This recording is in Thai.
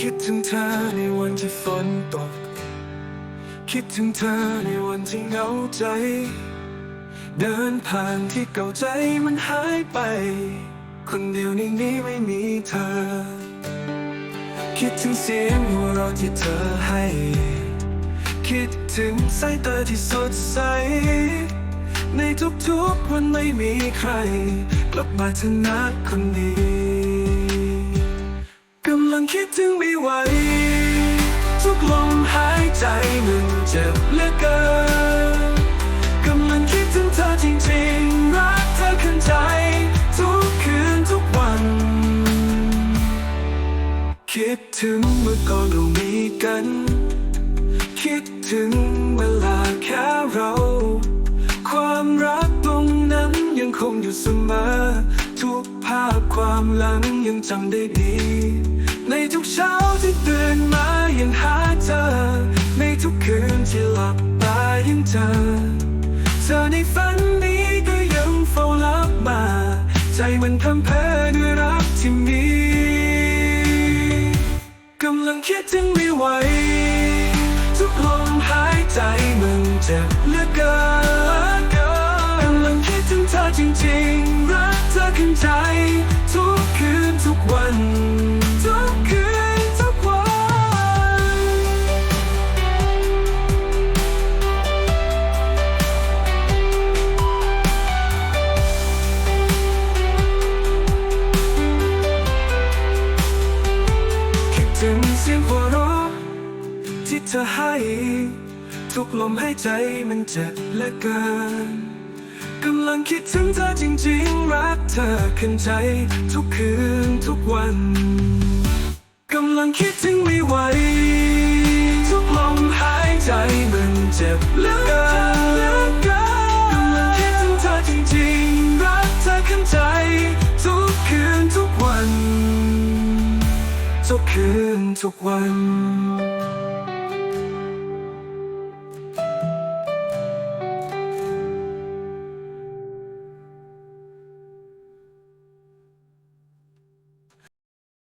คิดถึงเธอในวันที่ฝนตก คิดถึงเธอในวันที่เหงาใจ เดินผ่านที่เก่าใจมันหายไป คนเดียวในนี้ไม่มีเธอ คิดถึงเสียงหัวเราะที่เธอให้ คิดถึงสายตาที่สดใส ในทุกๆวันไม่มีใคร กลับมาเธอนะคนนี้ กำลังคิดถึงไม่ไหว ทุกลมหายใจมันเจ็บเหลือเกินกำลังคิดถึงเธอจริงๆ รักเธอขึ้นใจ ทุกคืนทุกวัน คิดถึงเมื่อก่อนเรามีกัน คิดถึงเวลาแค่เรา ความรักตรงนั้นยังคงอยู่เสมอทุกาพความหลังยังจำได้ดี ในทุกเช้าที่ตื่นมายังหาเธอ ในทุกคืนที่หลับตายังเจอ เธอในฝันนี้ก็ยังเฝ้ารับมา ใจมันพำเพอด้วยรักที่มีกำลังคิดถึงไม่ไหว ทุกลมหายใจมันเจ็บเหลือเกินกำลังคิดถึงเธอจริงๆ รักเธอขึ้นใจ สียงหัวเราะที่เธอให้ ทุกลมหายใจมันเจ็บเหลือเกินกำลังคิดถึงเธอจริงๆ รักเธอขึ้นใจ ทุกคืนทุกวันกำลังคิดถึงไม่ไหว ทุกลมหายใจมันเจ็บเหลือเกิน ทุกคืนทุกวัน